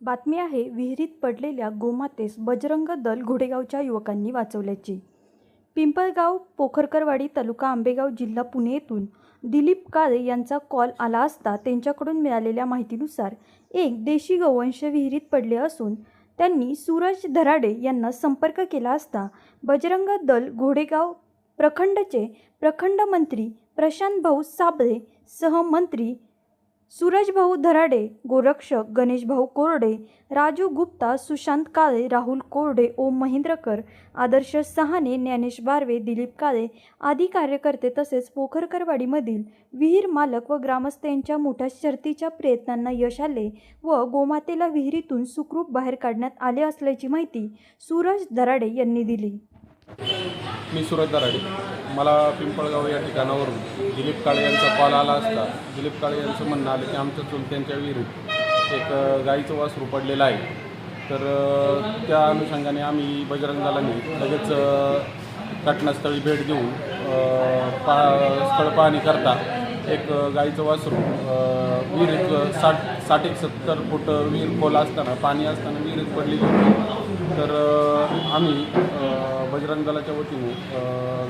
बातमी आहे विहिरीत पडलेल्या गोमातेस बजरंग दल घोडेगावच्या युवकांनी वाचवल्याची. पिंपळगाव पोखरकरवाडी तालुका आंबेगाव जिल्हा पुणे येथून दिलीप काळे यांचा कॉल आला असता त्यांच्याकडून मिळालेल्या माहितीनुसार एक देशी गोवंश विहिरीत पडले असून त्यांनी सूरज धराडे यांना संपर्क केला असता बजरंग दल घोडेगाव प्रखंडचे प्रखंड मंत्री प्रशांत भाऊ साबळे सहमंत्री सूरजभाऊ धराडे गोरक्षक गणेशभाऊ कोरडे राजू गुप्ता सुशांत काळे राहुल कोरडे ओम महेंद्रकर आदर्श सहाने ज्ञानेश बारवे दिलीप काळे आदी कार्यकर्ते तसेच पोखरकरवाडीमधील विहीर मालक व ग्रामस्थ यांच्या मोठ्या शर्तीच्या प्रयत्नांना यश आले व गोमातेला विहिरीतून सुखरूप बाहेर काढण्यात आले असल्याची माहिती सूरज धराडे यांनी दिली. मी सूरज दराडे मला पिंपळगाव या ठिकाणावरून दिलीप काळे यांचा कॉल आला असता दिलीप काळे यांचं म्हणणं आलं की आमच्या चुलत्यांच्या विहिरीत एक गाईचं वासरू पडलेलं आहे. तर त्या अनुषंगाने आम्ही बजरंग दलाने लगेच घटनास्थळी भेट देऊन पा स्थळ पाहणी करता एक गाईचं वासरू विहिरीत साठ साठ एक सत्तर फूट विहीर खोल असताना पाणी असताना विहिरीत पडलेली होती. तर आम्ही बजरंग दलाच्या वतीने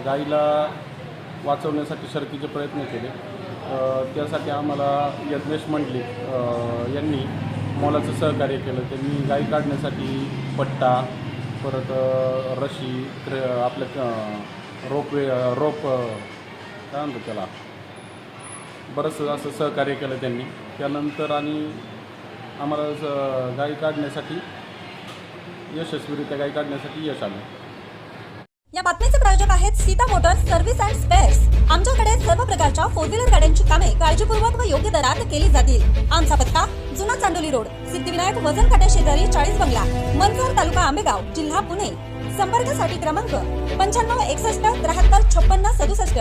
गाईला वाचवण्यासाठी शर्कीचे प्रयत्न केले. त्यासाठी आम्हाला यज्ञेश मंडलिक यांनी मोलाचं सहकार्य केलं. त्यांनी गाई काढण्यासाठी पट्टा परत रशी आपल्या रोपवे रोप काय म्हणतो त्याला? बरंचसं असं सहकार्य केलं त्यांनी. त्यानंतर आणि आम्हाला स- गाई काढण्यासाठी यशस्वीरित्या गाई काढण्यासाठी यश आलं. या बातमीचे प्रायोजक आहेत Sita motors service and spares. आमच्याकडे सर्व प्रकारच्या फोर व्हीलर गाड्यांची कामे काळजीपूर्वक व योग्य दरात केली जातील. आमचा पत्ता जुना चांडोली रोड सिद्धिविनायक वजन काट्या शेजारी चाळीस बंगला मनसर तालुका आंबेगाव जिल्हा पुणे. संपर्कासाठी क्रमांक पंच्याण्णव एकसष्ट त्र्याहत्तर छप्पन्न सदुसष्ट.